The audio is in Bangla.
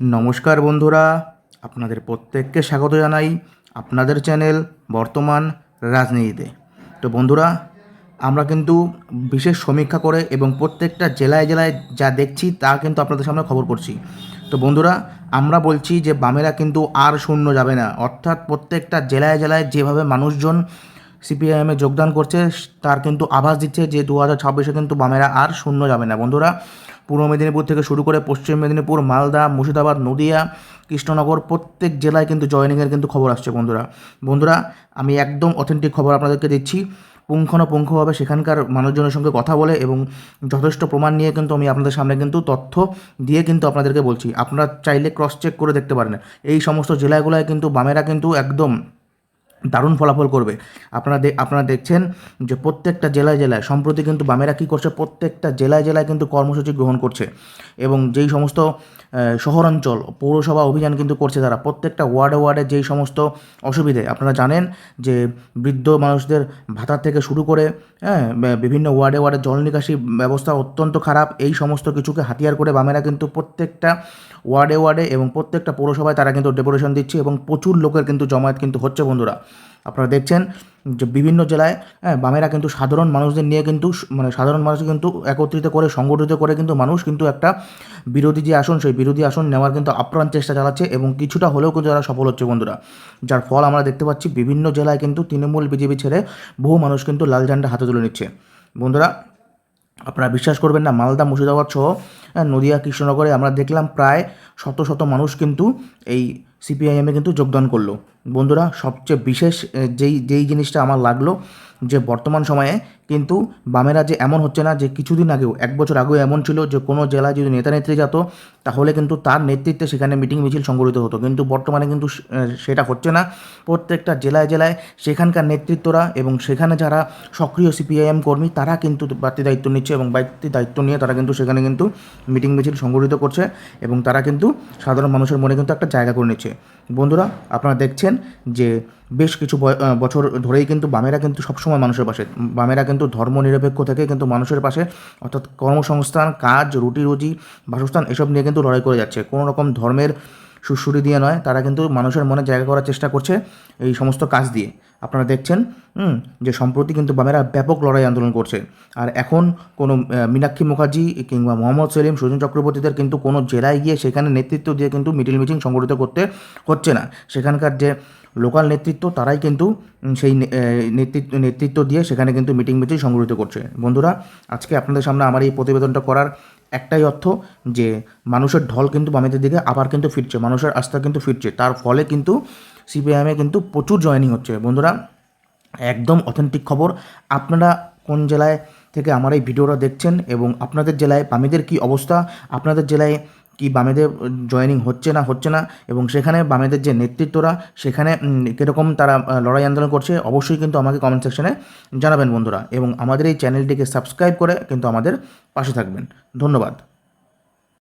নমস্কার বন্ধুরা, আপনাদের প্রত্যেককে স্বাগত জানাই আপনাদের চ্যানেল বর্তমান রাজনীতিতে। তো বন্ধুরা, আমরা কিন্তু বিশেষ সমীক্ষা করে এবং প্রত্যেকটা জেলায় জেলায় যা দেখছি তা কিন্তু আপনাদের সামনে খবর করছি। তো বন্ধুরা, আমরা বলছি যে বামেরা কিন্তু আর শূন্য যাবে না। অর্থাৎ প্রত্যেকটা জেলায় জেলায় যেভাবে মানুষজন সিপিআইএমে যোগদান করছে, তার কিন্তু আভাস দিচ্ছে যে দু হাজার ছাব্বিশে কিন্তু বামেরা আর শূন্য যাবে না। বন্ধুরা পূর্ব মেদিনীপুর থেকে শুরু করে পশ্চিম মেদিনীপুর, মালদা, মুর্শিদাবাদ, নদিয়া, কৃষ্ণনগর প্রত্যেক জেলায় কিন্তু জয়েনিংয়ের কিন্তু খবর আসছে বন্ধুরা। বন্ধুরা, আমি একদম অথেন্টিক খবর আপনাদেরকে দিচ্ছি। পুঙ্খানুপুঙ্খভাবে সেখানকার মানুষজনের সঙ্গে কথা বলে এবং যথেষ্ট প্রমাণ নিয়ে কিন্তু আমি আপনাদের সামনে কিন্তু তথ্য দিয়ে কিন্তু আপনাদেরকে বলছি। আপনারা চাইলে ক্রস চেক করে দেখতে পারেন। এই সমস্ত জেলাগুলোয় কিন্তু বামেরা কিন্তু একদম দারুণ ফলাফল করবে। আপনারা আপনারা দেখছেন যে প্রত্যেকটা জেলায় জেলায়, সম্প্রতি কিন্তু বামেরা কী করছে, প্রত্যেকটা জেলায় জেলায় কিন্তু কর্মসূচি গ্রহণ করছে। এবং যেই সমস্ত শহরাঞ্চল, পৌরসভা অভিযান কিন্তু করছে তারা। প্রত্যেকটা ওয়ার্ডে ওয়ার্ডে যেই সমস্ত অসুবিধে, আপনারা জানেন যে বৃদ্ধ মানুষদের ভাতা থেকে শুরু করে হ্যাঁ বিভিন্ন ওয়ার্ডে ওয়ার্ডে জল নিকাশি ব্যবস্থা অত্যন্ত খারাপ। এই সমস্ত কিছুকে হাতিয়ার করে বামেরা কিন্তু প্রত্যেকটা ওয়ার্ডে ওয়ার্ডে এবং প্রত্যেকটা পৌরসভায় তারা কিন্তু ডেপুটেশন দিচ্ছে এবং প্রচুর লোকের কিন্তু জমায়েত কিন্তু হচ্ছে বন্ধুরা। আপনারা দেখছেন যে বিভিন্ন জেলায় হ্যাঁ বামেরা কিন্তু সাধারণ মানুষদের নিয়ে কিন্তু মানে সাধারণ মানুষ কিন্তু একত্রিত করে সংগঠিত করে কিন্তু মানুষ কিন্তু একটা বিরোধী যে আসন সেই বিরোধী আসন নেওয়ার কিন্তু আপ্রাণ চেষ্টা চালাচ্ছে এবং কিছুটা হলেও কিন্তু তারা সফল হচ্ছে বন্ধুরা। যার ফল আমরা দেখতে পাচ্ছি বিভিন্ন জেলায় কিন্তু তৃণমূল বিজেপি ছেড়ে বহু মানুষ কিন্তু লাল ঝান্ডা হাতে তুলে নিচ্ছে। বন্ধুরা আপনারা বিশ্বাস করবেন না মালদা মুর্শিদাবাদ সহ আহ, নদিয়া কৃষ্ণনগরে আমরা দেখলাম প্রায় শত শত মানুষ কিন্তু এই সিপিআইএমে কিন্তু যোগদান করল। বন্ধুরা, সবচেয়ে বিশেষ যেই যেই জিনিসটা আমার লাগল যে বর্তমান সময়ে কিন্তু বামেরা যে এমন হচ্ছে না যে কিছুদিন আগেও, এক বছর আগেও এমন ছিল যে কোনো জেলায় যদি নেতা নেত্রী যেত, তাহলে কিন্তু তার নেতৃত্বে সেখানে মিটিং মিছিল সংগঠিত হতো। কিন্তু বর্তমানে কিন্তু সেটা হচ্ছে না। প্রত্যেকটা জেলায় জেলায় সেখানকার নেতৃত্বরা এবং সেখানে যারা সক্রিয় সিপিআইএম কর্মী, তারা কিন্তু বাড়তি দায়িত্ব নিচ্ছে এবং বাড়তি দায়িত্ব নিয়ে তারা কিন্তু সেখানে কিন্তু মিটিং মিছিল সংগঠিত করছে এবং তারা কিন্তু সাধারণ মানুষের মনে কিন্তু একটা জায়গা করে নিচ্ছে। বন্ধুরা, আপনারা দেখছেন যে বেশ কিছু বছর ধরেই কিন্তু বামেরা কিন্তু সবসময় মানুষের পাশে, বামেরা কিন্তু ধর্ম নিরপেক্ষ থেকে কিন্তু মানুষের পাশে, অর্থাৎ কর্মসংস্থান, কাজ, রুটি, রুজি, বাসস্থান এসব নিয়ে কিন্তু লড়াই করে যাচ্ছে। কোনো রকম ধর্মের সুশ্রুতি দিয়ে নয়, তারা কিন্তু মানুষের মনে জায়গা করার চেষ্টা করছে এই সমস্ত কাজ দিয়ে। আপনারা দেখছেন যে সম্প্রতি কিন্তু বামেরা ব্যাপক লড়াই আন্দোলন করছে। আর এখন কোনো মীনাক্ষী মুখার্জি কিংবা মোহাম্মদ সেলিম, সুজন চক্রবর্তীদের কিন্তু কোনো জেলায় গিয়ে সেখানে নেতৃত্ব দিয়ে কিন্তু মিডিল মিটিং সংগঠিত করতে হচ্ছে না। সেখানকার যে লোকাল নেতৃত্ব, তারাই কিন্তু সেই নেতৃত্ব নেতৃত্ব দিয়ে সেখানে কিন্তু মিটিং মিটিং সংগঠিত করছে। বন্ধুরা, আজকে আপনাদের সামনে আমার এই প্রতিবেদনটা করার একটাই অর্থ যে মানুষের ঢল কিন্তু বামেদের দিকে, আবার কিন্তু ফিরছে, মানুষের আস্থা কিন্তু ফিরছে। তার ফলে কিন্তু সিপিআইএমে কিন্তু প্রচুর জয়নিং হচ্ছে। বন্ধুরা, একদম অথেন্টিক খবর। আপনারা কোন জেলায় থেকে আমার এই ভিডিওটা দেখছেন এবং আপনাদের জেলায় বামেদের কি অবস্থা? আপনাদের জেলায় কি বামেদের জয়নিং হচ্ছে না হচ্ছে না, এবং সেখানে বামেদের যে নেতৃত্বরা, সেখানে কীরকম তারা লড়াই আন্দোলন করছে, অবশ্যই কিন্তু আমাকে কমেন্ট সেকশনে জানাবেন বন্ধুরা, এবং আমাদের এই চ্যানেলটিকে সাবস্ক্রাইব করে কিন্তু আমাদের পাশে থাকবেন। ধন্যবাদ।